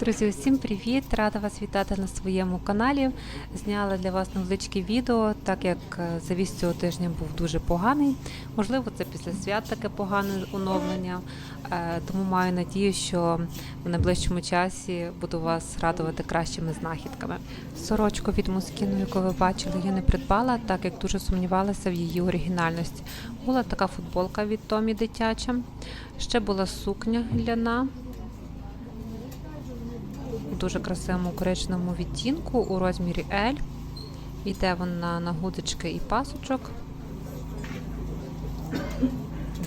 Друзі, усім привіт! Рада вас вітати на своєму каналі. Зняла для вас невеличке відео, так як е, завіс цього тижня був дуже поганий. Можливо, це після свят таке погане оновлення. Е, Тому маю надію, що в найближчому часі буду вас радувати кращими знахідками. Сорочку від Москіну, яку ви бачили, я не придбала, так як дуже сумнівалася в її оригінальності. Була така футболка від Томі дитяча, ще була сукня ляна у дуже красивому коричневому відтінку у розмірі L. Йде вона на гудочки і пасочок.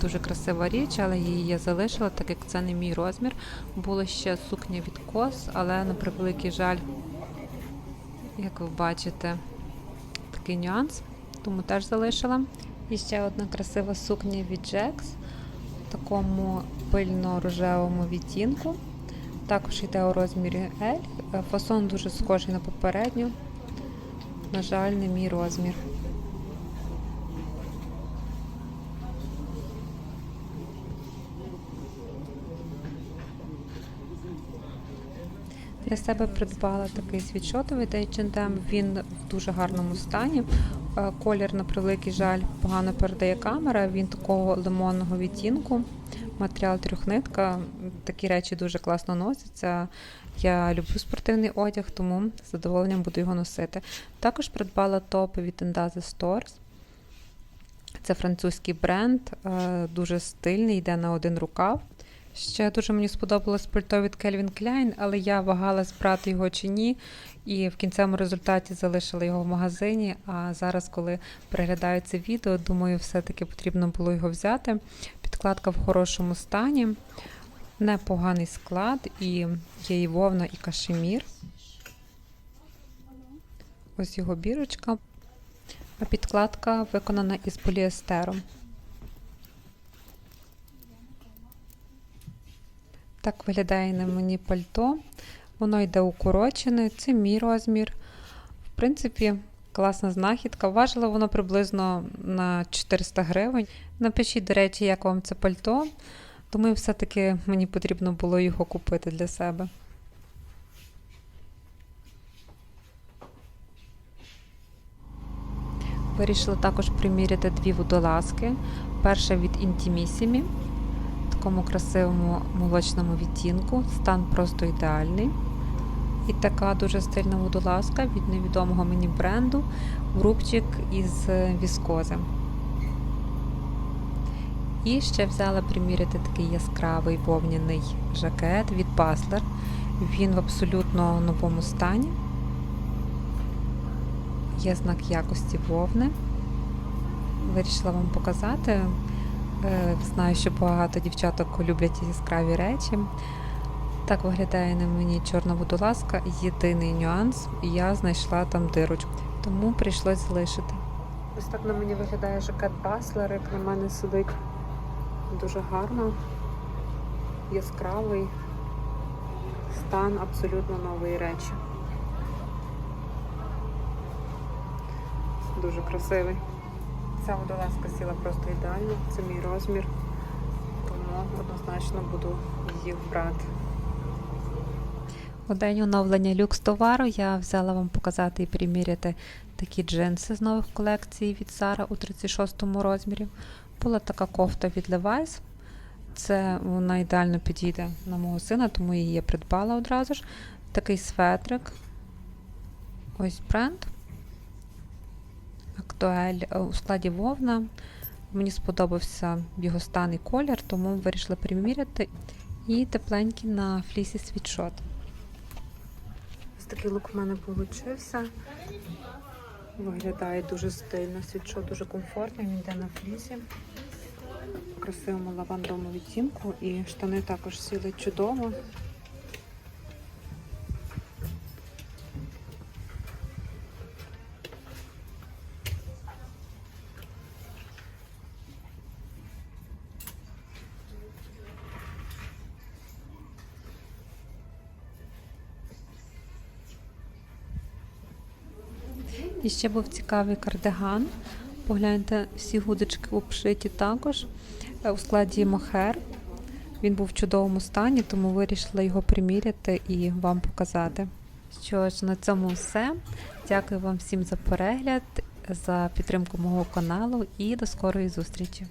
Дуже красива річ, але її я залишила, так як це не мій розмір. Була ще сукня від кос, але на превеликий жаль, як ви бачите, такий нюанс, тому теж залишила. І ще одна красива сукня від Jax в такому пильно-рожевому відтінку. Також йде у розмірі L. Е, Фасон дуже схожий на попередню. На жаль, не мій розмір. Для себе придбала такий світшотовий H&M. Він в дуже гарному стані. Е, Колір, на превеликий жаль, погано передає камера. Він такого лимонного відтінку. Матеріал трьохнитка. Такі речі дуже класно носяться. Я люблю спортивний одяг, тому з задоволенням буду його носити. Також придбала топи від Endaze Stores. Це французький бренд, е, дуже стильний, йде на один рукав. Ще дуже мені сподобалось пальто від Calvin Klein, але я вагалась брати його чи ні. І в кінцевому результаті залишила його в магазині. А зараз, коли переглядаю це відео, думаю, все-таки потрібно було його взяти. Підкладка в хорошому стані, непоганий склад, і є і вовна, і кашемір. Ось його бірочка. А підкладка виконана із поліестеру. Так виглядає на мені пальто. Воно йде укорочене, це мій розмір. В принципі, класна знахідка. Важило воно приблизно на 400 гривень. Напишіть, до речі, як вам це пальто. Думаю, все-таки мені потрібно було його купити для себе. Вирішила також приміряти дві водолазки. Перша від Intimissimi такому красивому молочному відтінку. Стан просто ідеальний. І така дуже стильна водолазка від невідомого мені бренду Врубчик із віскози. І ще взяла приміряти такий яскравий вовняний жакет від Баслер. Він в абсолютно новому стані. Є знак якості вовни. Вирішила вам показати. Е, Знаю, що багато дівчаток люблять яскраві речі. Так виглядає на мені чорна водолазка. Єдиний нюанс, я знайшла там дирочку, тому прийшлось залишити. Ось так на мені виглядає жакет Баслер, як на мене сидить дуже гарно, яскравий, стан абсолютно нової речі. Дуже красивий. Ця водолазка сіла просто ідеально, це мій розмір, тому однозначно буду її брати. У день оновлення люкс товару я взяла вам показати і приміряти такі джинси з нових колекцій від Zara у 36 розмірі. Була така кофта від Levi's. Це вона ідеально підійде на мого сина, тому її я придбала одразу ж. Такий светрик. Ось бренд. Актуель е, у складі вовна. Мені сподобався його стан і колір, тому вирішила приміряти. І тепленький на флісі світшот. Ось такий лук в мене вийшов. Виглядає дуже стильно, світшот дуже комфортний, він йде на флісі. Красивому лавандовому відтінку і штани також сіли чудово. І ще був цікавий кардиган. Погляньте, всі гудочки обшиті також е, у складі мохер. Він був в чудовому стані, тому вирішила його приміряти і вам показати. Що ж, на цьому все. Дякую вам всім за перегляд, за підтримку мого каналу і до скорої зустрічі.